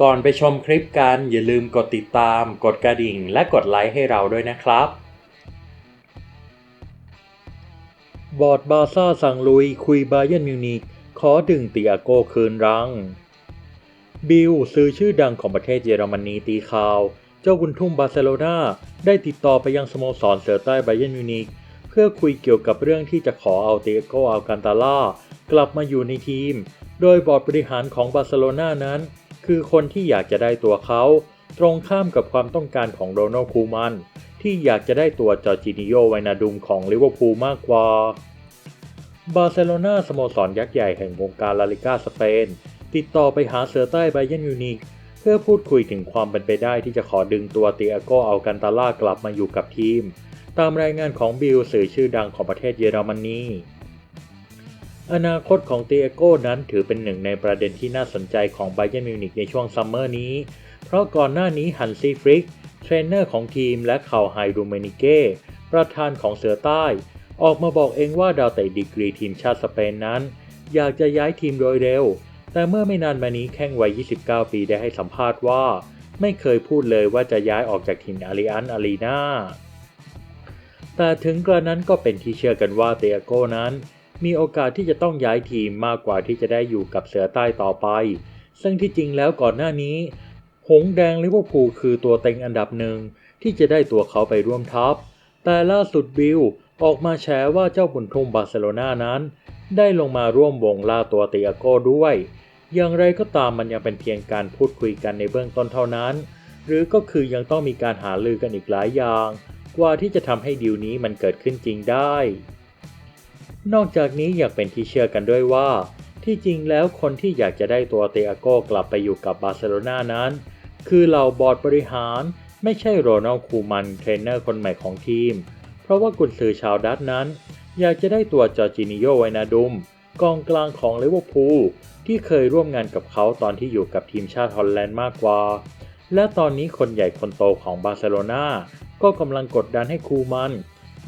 ก่อนไปชมคลิปกันอย่าลืมกดติดตาม กดกระดิ่ง และกดไลค์ให้เราด้วยนะครับ บอร์ดบาซ่าสั่งลุยคุยบาเยร์นมิวนิกขอดึงเตียโกคืนรัง บิลซื้อชื่อดังของประเทศเยอรมนีตีข่าว เจ้าบุญทุ่มบาร์เซโลนาได้ติดต่อไปยังสโมสรเสือใต้ไบเยนมิวนิกเพื่อคุยเกี่ยวกับเรื่องที่จะขอเอาเตียโกอัลกันตาล่ากลับมาอยู่ในทีม โดยบอร์ดบริหารของบาร์เซโลนานั้น คือคนที่อยากจะได้ตัวเขา ตรงข้ามกับความต้องการของโรนัลคูมัน ที่อยากจะได้ตัวจอร์จินิโยไวนาดุมของลิเวอร์พูลมากกว่า บาร์เซโลนาสโมสรยักษ์ใหญ่แห่งวงการลาลิก้าสเปน ติดต่อไปหาเสือใต้ไบเยร์นมิวนิกเพื่อพูดคุยถึงความเป็นไปได้ที่จะขอดึงตัวเตียโกอัลกันตาล่ากลับมาอยู่กับทีม ตามรายงานของบิลสื่อชื่อดังของประเทศเยอรมนี อนาคตของเตียโก้นั้นถือเป็นหนึ่งในประเด็นที่น่าสนใจของไบเยนมิวนิกในช่วงซัมเมอร์นี้ เพราะก่อนหน้านี้ฮันซีฟริกเทรนเนอร์ของทีมและข่าวไฮรูเมนิเก้ประธานของเสือใต้ ออกมาบอกเองว่าดาวเตะดีกรีทีมชาติสเปนนั้น อยากจะย้ายทีมโดยเร็ว แต่เมื่อไม่นานมานี้แข้งวัย 29 ปีได้ให้สัมภาษณ์ว่า ไม่เคยพูดเลยว่าจะย้ายออกจากทีมอาริอันอารีนาแต่ถึงกระนั้นก็เป็นที่เชื่อกันว่าเตียโก้นั้น มีโอกาสที่จะต้องย้ายทีมมากกว่าที่จะได้อยู่กับเสือใต้ต่อไป ซึ่งที่จริงแล้วก่อนหน้านี้ หงแดงลิเวอร์พูลคือตัวเต็งอันดับหนึ่งที่จะได้ตัวเขาไปร่วมทัพ แต่ล่าสุดบิลออกมาแฉว่าเจ้าบุญทุ่มบาร์เซโลนานั้น ได้ลงมาร่วมวงล่าตัวเตียโก้ด้วย อย่างไรก็ตามมันยังเป็นเพียงการพูดคุยกันในเบื้องต้นเท่านั้น หรือก็คือยังต้องมีการหาลือกันอีกหลายอย่าง กว่าที่จะทำให้ดีลนี้มันเกิดขึ้นจริงได้ นอกจากนี้อยากเป็นที่เชื่อกันด้วยว่า ที่จริงแล้วคนที่อยากจะได้ตัวเตียโกกลับไปอยู่กับบาร์เซโลนานั้น คือเหล่าบอร์ดบริหารไม่ใช่โรนัลคูมันเทรนเนอร์คนใหม่ของทีม เพราะว่ากุนซือชาวดัตนั้น อยากจะได้ตัวจอร์จินิโยไวนาดุมกองกลางของลิเวอร์พูลที่เคยร่วมงานกับเขาตอนที่อยู่กับทีมชาติฮอลแลนด์มากกว่า และตอนนี้คนใหญ่คนโตของบาร์เซโลนาก็กำลังกดดันให้คูมัน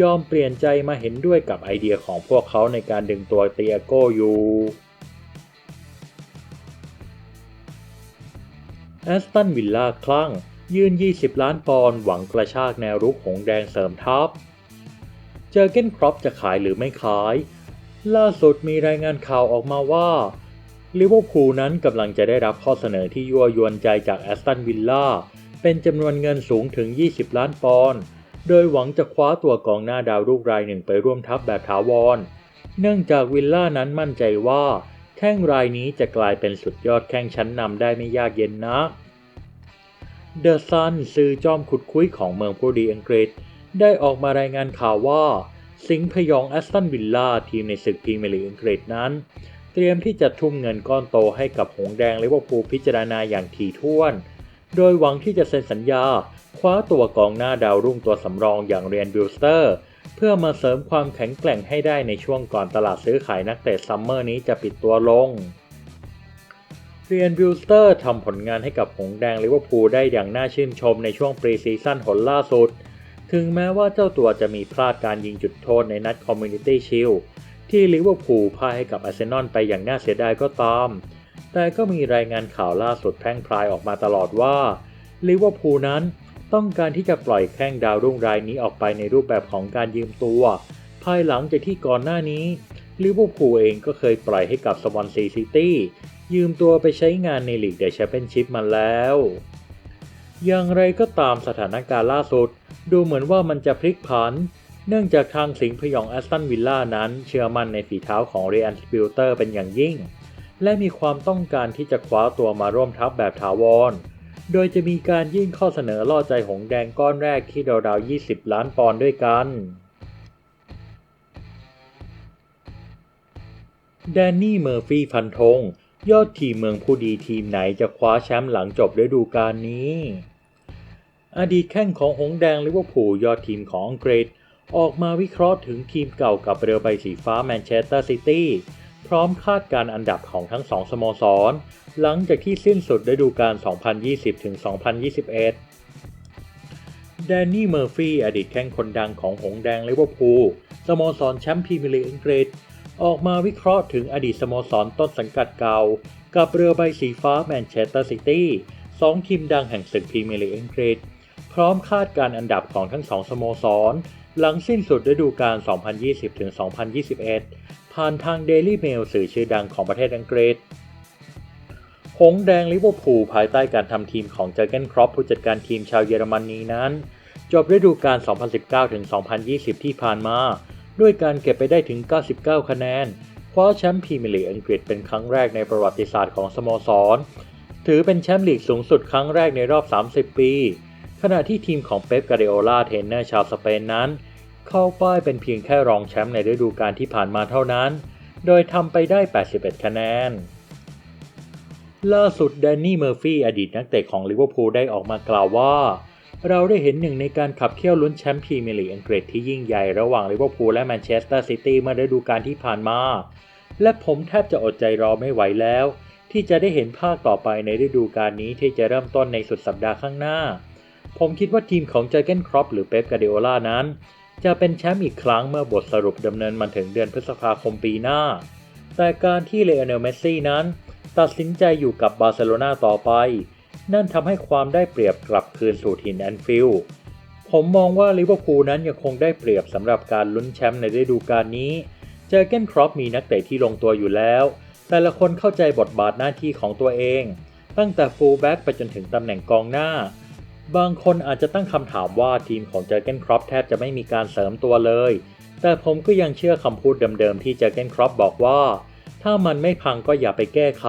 ยอมเปลี่ยนใจมาเห็นด้วยกับไอเดียของพวกเขาในการดึงตัวเตียโก้อยู่แอสตันวิลล่าคลั่ง ยื่น 20 ล้านปอนด์หวังกระชากแนวรุกหงแดงเสริมทัพ เจอเก้นครอปจะขายหรือไม่ขาย ล่าสุดมีรายงานข่าวออกมาว่าลิเวอร์พูลนั้นกำลังจะได้รับข้อเสนอที่ยั่วยวนใจจากแอสตันวิลล่าเป็นจำนวนเงินสูงถึง 20 ล้านปอนด์ โดยหวังจะคว้าตัวกองหน้าดาวรุ่งรายหนึ่งไปร่วมทัพแบบถาวร เนื่องจากวิลล่านั้นมั่นใจว่าแข้งรายนี้จะกลายเป็นสุดยอดแข้งชั้นนำได้ไม่ยากเย็นนะเดอะซันซื้อจอมขุดคุยของเมืองผู้ดีอังกฤษ ได้ออกมารายงานข่าวว่า สิงพยองแอสตันวิลล่าทีมในศึกพรีเมียร์ลีกอังกฤษนั้น เตรียมที่จะทุ่มเงินก้อนโตให้กับหงแดงลิเวอร์พูลพิจารณาอย่างถี่ถ้วน โดยหวังที่จะเซ็นสัญญา คว้าตัวกองหน้าดาวรุ่งตัวสำรองอย่างเรียนบิลสเตอร์ เพื่อมาเสริมความแข็งแกร่งให้ได้ในช่วงก่อนตลาดซื้อขายนักเตะซัมเมอร์นี้จะปิดตัวลง เรียนบิลสเตอร์ทำผลงานให้กับหงแดงลิเวอร์พูลได้อย่างน่าชื่นชมในช่วงปรีซีซั่นหนล่าสุด ถึงแม้ว่าเจ้าตัวจะมีพลาดการยิงจุดโทษในนัดคอมมูนิตี้ชิลที่ลิเวอร์พูลพ่ายให้กับอาร์เซนอลไปอย่างน่าเสียดายก็ตาม แต่ก็มีรายงานข่าวล่าสุดแพร่งพรายออกมาตลอดว่าลิเวอร์พูลนั้นต้องการที่จะปล่อยแข้งดาวรุ่งรายนี้ออกไปในรูปแบบของการยืมตัว ภายหลังจากที่ก่อนหน้านี้ลิเวอร์พูลเองก็เคยปล่อยให้กับสวอนซีซิตี้ยืมตัวไปใช้งานในลีกเดอะแชมเปี้ยนชิพมาแล้ว อย่างไรก็ตามสถานการณ์ล่าสุด ดูเหมือนว่ามันจะพลิกผัน เนื่องจากทางสิงห์พยองแอสตันวิลล่านั้นเชื่อมั่นในฝีเท้าของเรียนสปิลเตอร์เป็นอย่างยิ่ง และมีความต้องการที่จะคว้าตัวมาร่วมทัพแบบถาวร โดยจะมีการยื่นข้อเสนอล่อใจหงแดงก้อนแรกที่ราวๆ20 ล้านปอนด์ด้วยกัน แดนนี่เมอร์ฟี่ฟันธง ยอดทีมเมืองผู้ดีทีมไหนจะคว้าแชมป์หลังจบฤดูกาลนี้ อดีตแข้งของหงแดงลิเวอร์พูลยอดทีมของอังกฤษ ออกมาวิเคราะห์ถึงทีมเก่ากับเรือใบสีฟ้าแมนเชสเตอร์ซิตี้ พร้อมคาดการอันดับของทั้งสองสโมสร หลังจากที่สิ้นสุดฤดูกาล 2020-2021 แดนนี่ เมอร์ฟี่ อดีตแข้งคนดังของหงแดงลิเวอร์พูล สโมสรแชมป์พรีเมียร์ลีกอังกฤษ ออกมาวิเคราะห์ถึงอดีตสโมสรต้นสังกัดเก่า กับเรือใบสีฟ้าแมนเชสเตอร์ซิตี้สองทีมดังแห่งศึกพรีเมียร์ลีกอังกฤษ พร้อมคาดการอันดับของทั้งสองสโมสร หลังสิ้นสุดฤดูกาล 2020-2021 ผ่านทาง Daily Mail สื่อชื่อดังของประเทศอังกฤษ หงแดงลิเวอร์พูลภายใต้การทำทีมของเจอร์เกนครอปผู้จัดการทีมชาวเยอรมนีนั้น จบฤดูกาล 2019-2020 ที่ผ่านมา ด้วยการเก็บไปได้ถึง 99 คะแนน คว้าแชมป์พรีเมียร์ลีกอังกฤษเป็นครั้งแรกในประวัติศาสตร์ของสโมสร ถือเป็นแชมป์ลีกสูงสุดครั้งแรกในรอบ 30 ปี ขณะที่ทีมของเป๊ปกาเดโอลาเทนเนอร์ชาวสเปนนั้น เข้าป้ายเป็นเพียงแค่รองแชมป์ในฤดูกาลที่ผ่านมาเท่านั้น โดยทำไปได้ 81 คะแนน ล่าสุดแดนนี่เมอร์ฟี่อดีตนักเตะของลิเวอร์พูลได้ออกมากล่าวว่า เราได้เห็นหนึ่งในการขับเคี่ยวลุ้นแชมป์พรีเมียร์ลีกอังกฤษที่ยิ่งใหญ่ระหว่างลิเวอร์พูลและแมนเชสเตอร์ซิตี้เมื่อฤดูกาลที่ผ่านมา และผมแทบจะอดใจรอไม่ไหวแล้ว ที่จะได้เห็นภาคต่อไปในฤดูกาลนี้ที่จะเริ่มต้นในสุดสัปดาห์ข้างหน้า ผมคิดว่าทีมของเจอเกนครอปหรือเป๊ปกาเดโอลานั้น จะเป็นแชมป์อีกครั้งเมื่อบทสรุปดำเนินมาถึงเดือนพฤษภาคมปีหน้า แต่การที่เลโอเนลเมสซี่นั้น ตัดสินใจอยู่กับบาร์เซโลนาต่อไป นั่นทำให้ความได้เปรียบกลับคืนสู่ถิ่นแอนฟิลด์ผมมองว่าลิเวอร์พูลนั้นยังคงได้เปรียบสำหรับการลุ้นแชมป์ในฤดูกาลนี้ เจอเกนครอปมีนักเตะที่ลงตัวอยู่แล้ว แต่ละคนเข้าใจบทบาทหน้าที่ของตัวเอง ตั้งแต่ฟูลแบ็กไปจนถึงตำแหน่งกองหน้า บางคนอาจจะตั้งคำถามว่าทีมของเจอร์เกนครอปแทบจะไม่มีการเสริมตัวเลย แต่ผมก็ยังเชื่อคำพูดเดิมๆที่เจอร์เกนครอปบอกว่า ถ้ามันไม่พังก็อย่าไปแก้ไข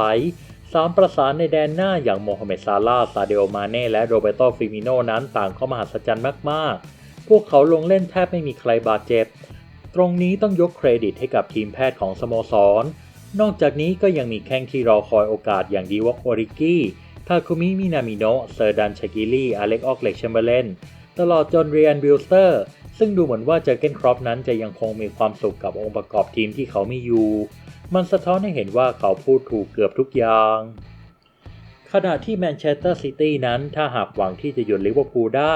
สามประสานในแดนหน้าอย่างโมฮัมเหม็ดซาลาซาเดโอมาเน่และโรเบโตฟิมิโนนั้นต่างเข้ามหัศจรรย์มากๆ พวกเขาลงเล่นแทบไม่มีใครบาดเจ็บ ตรงนี้ต้องยกเครดิตให้กับทีมแพทย์ของสโมสร นอกจากนี้ก็ยังมีแข้งที่รอคอยโอกาสอย่างดีวอกโอริกี้ ทาคุมิ มินามิโนะเซอร์ดันชากิลี่อเล็กออกเล็กแชมเบอร์เลนตลอดจนเรียนวิลสเตอร์ ซึ่งดูเหมือนว่าเจอเกนครอปนั้นจะยังคงมีความสุขกับองค์ประกอบทีมที่เขามีอยู่ มันสะท้อนให้เห็นว่าเขาพูดถูกเกือบทุกอย่าง ขณะที่แมนเชสเตอร์ซิตี้นั้นถ้าหากหวังที่จะหยุดลิเวอร์พูลได้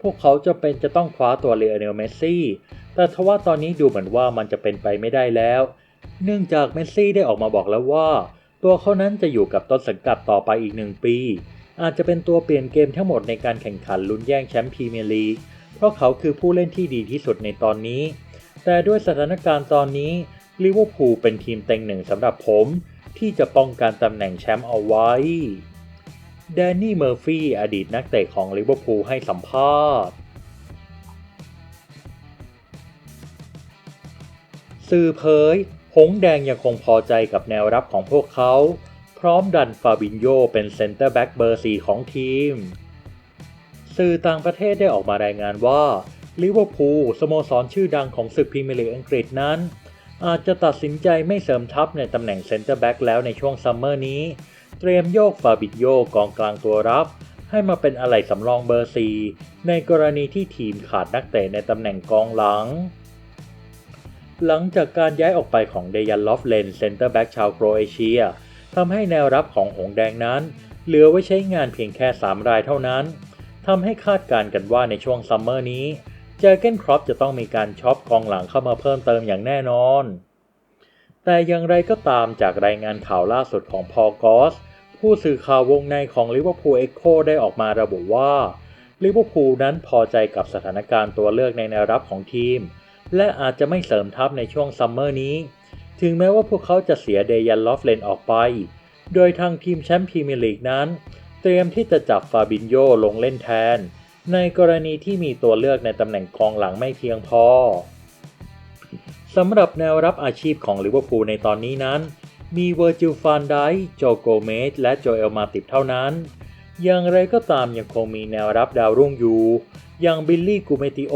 พวกเขาจะเป็นจะต้องคว้าตัวเลโอเนลเมสซี่ แต่ทว่าตอนนี้ดูเหมือนว่ามันจะเป็นไปไม่ได้แล้ว เนื่องจากเมสซี่ได้ออกมาบอกแล้วว่า ตัวเขานั้นจะอยู่กับต้นสังกัดต่อไปอีกหนึ่งปี อาจจะเป็นตัวเปลี่ยนเกมทั้งหมดในการแข่งขันลุ้นแย่งแชมป์พรีเมียร์ลีก เพราะเขาคือผู้เล่นที่ดีที่สุดในตอนนี้ แต่ด้วยสถานการณ์ตอนนี้ลิเวอร์พูลเป็นทีมเต็งหนึ่งสำหรับผม ที่จะป้องกันตำแหน่งแชมป์เอาไว้แดนนี่เมอร์ฟี่อดีตนักเตะของลิเวอร์พูลให้สัมภาษณ์สื่อเผย หงแดงยังคงพอใจกับแนวรับของพวกเขา พร้อมดันฟาบินโยเป็นเซนเตอร์แบ็กเบอร์4ของทีม สื่อต่างประเทศได้ออกมารายงานว่าลิเวอร์พูลสโมสรชื่อดังของศึกพรีเมียร์ลีกอังกฤษนั้น อาจจะตัดสินใจไม่เสริมทัพในตำแหน่งเซนเตอร์แบ็กแล้วในช่วงซัมเมอร์นี้ เตรียมโยกฟาบินโยกองกลางตัวรับให้มาเป็นอะไหล่สำรองเบอร์4ในกรณีที่ทีมขาดนักเตะในตำแหน่งกองหลัง หลังจากการย้ายออกไปของเดยันลอฟเลนเซนเตอร์แบ็กชาวโครเอเชียทำให้แนวรับของหงแดงนั้น เหลือไว้ใช้งานเพียงแค่ 3 รายเท่านั้นทำให้คาดการณ์กันว่าในช่วงซัมเมอร์นี้เจเกนครอปจะต้องมีการช็อปกองหลังเข้ามาเพิ่มเติมอย่างแน่นอน แต่อย่างไรก็ตามจากรายงานข่าวล่าสุดของพอลกอส ผู้สื่อข่าววงในของลิเวอร์พูลเอ็กโคได้ออกมาระบุว่าลิเวอร์พูลนั้นพอใจกับสถานการณ์ตัวเลือกในแนวรับของทีม และอาจจะไม่เสริมทัพในช่วงซัมเมอร์นี้ ถึงแม้ว่าพวกเขาจะเสียเดยันลอฟเลนออกไป โดยทางทีมแชมป์พรีเมียร์ลีกนั้น เตรียมที่จะจับฟาบินโยลงเล่นแทน ในกรณีที่มีตัวเลือกในตำแหน่งกองหลังไม่เพียงพอสำหรับแนวรับอาชีพของลิเวอร์พูลในตอนนี้นั้น มีเวอร์จิลฟานไดโจโกเมสและโจเอลมาติบเท่านั้น อย่างไรก็ตามยังคงมีแนวรับดาวรุ่งอยู่ อย่างบิลลี่กูเมติโอ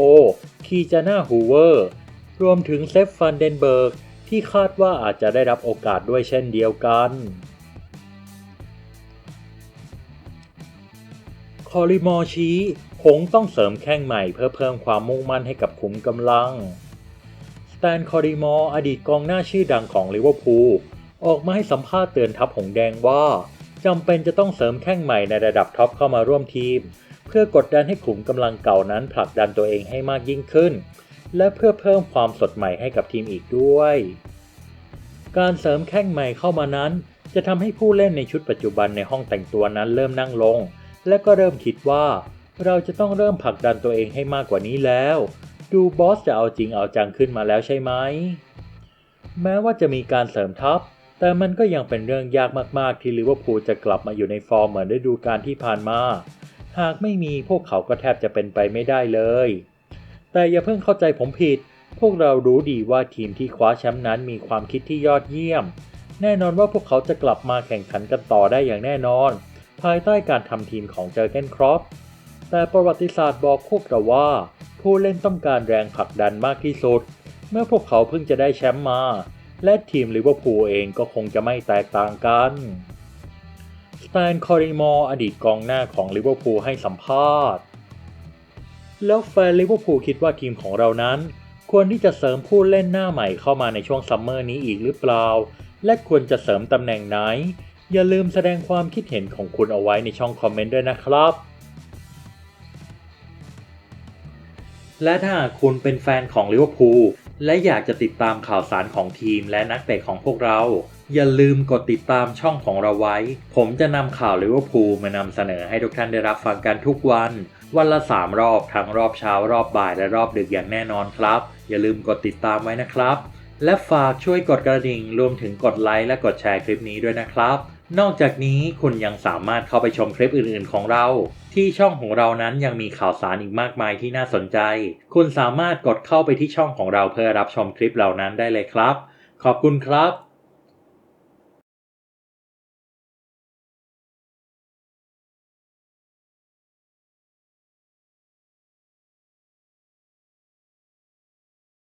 คีจาน่าฮูเวอร์ รวมถึงเซฟฟันเดนเบิร์ก ที่คาดว่าอาจจะได้รับโอกาสด้วยเช่นเดียวกัน คอริมอชี้คงต้องเสริมแข้งใหม่เพื่อเพิ่มความมุ่งมั่นให้กับขุมกำลัง สแตนคอริมออดีตกองหน้าชื่อดังของลิเวอร์พูลออกมาให้สัมภาษณ์เตือนทัพหงแดงว่าจำเป็นจะต้องเสริมแข้งใหม่ในระดับท็อปเข้ามาร่วมทีม เพื่อกดดันให้ขุมกำลังเก่านั้นผลักดันตัวเองให้มากยิ่งขึ้น และเพื่อเพิ่มความสดใหม่ให้กับทีมอีกด้วย การเสริมแข้งใหม่เข้ามานั้น จะทำให้ผู้เล่นในชุดปัจจุบันในห้องแต่งตัวนั้นเริ่มนั่งลง และก็เริ่มคิดว่า เราจะต้องเริ่มผลักดันตัวเองให้มากกว่านี้แล้ว ดูบอสจะเอาจริงเอาจังขึ้นมาแล้วใช่ไหมแม้ว่าจะมีการเสริมทัพ แต่มันก็ยังเป็นเรื่องยากมากๆ ที่ลิเวอร์พูลจะกลับมาอยู่ในฟอร์มเหมือนฤดูกาลที่ผ่านมา หากไม่มีพวกเขาก็แทบจะเป็นไปไม่ได้เลย แต่อย่าเพิ่งเข้าใจผมผิด พวกเรารู้ดีว่าทีมที่คว้าแชมป์นั้นมีความคิดที่ยอดเยี่ยม แน่นอนว่าพวกเขาจะกลับมาแข่งขันกันต่อได้อย่างแน่นอน ภายใต้การทำทีมของเจอร์เกนครอปแต่ประวัติศาสตร์บอกพวกเราว่า ผู้เล่นต้องการแรงผลักดันมากที่สุด เมื่อพวกเขาเพิ่งจะได้แชมป์มา และทีมลิเวอร์พูลเองก็คงจะไม่แตกต่างกัน สแตนคอริมอร์อดีตกองหน้าของลิเวอร์พูลให้สัมภาษณ์ แล้วแฟนลิเวอร์พูลคิดว่าทีมของเรานั้น ควรที่จะเสริมผู้เล่นหน้าใหม่เข้ามาในช่วงซัมเมอร์นี้อีกหรือเปล่า และควรจะเสริมตำแหน่งไหน อย่าลืมแสดงความคิดเห็นของคุณเอาไว้ในช่องคอมเมนต์ด้วยนะครับ และถ้าคุณเป็นแฟนของลิเวอร์พูลและอยากจะติดตามข่าวสารของทีมและนักเตะของพวกเรา อย่าลืมกดติดตามช่องของเราไว้ ผมจะนำข่าวลิเวอร์พูลมานำเสนอให้ทุกท่านได้รับฟังกันทุกวัน วันละ 3 รอบ ทั้งรอบเช้ารอบบ่ายและรอบดึกอย่างแน่นอนครับ อย่าลืมกดติดตามไว้นะครับ และฝากช่วยกดกระดิ่ง รวมถึงกดไลค์และกดแชร์คลิปนี้ด้วยนะครับ นอกจากนี้คุณยังสามารถเข้าไปชมคลิปอื่นๆ ของเรา ที่ช่องของเรานั้นยังมีข่าวสารอีกมากมายที่น่าสนใจ คุณสามารถกดเข้าไปที่ช่องของเราเพื่อรับชมคลิปเหล่านั้นได้เลยครับ ขอบคุณครับ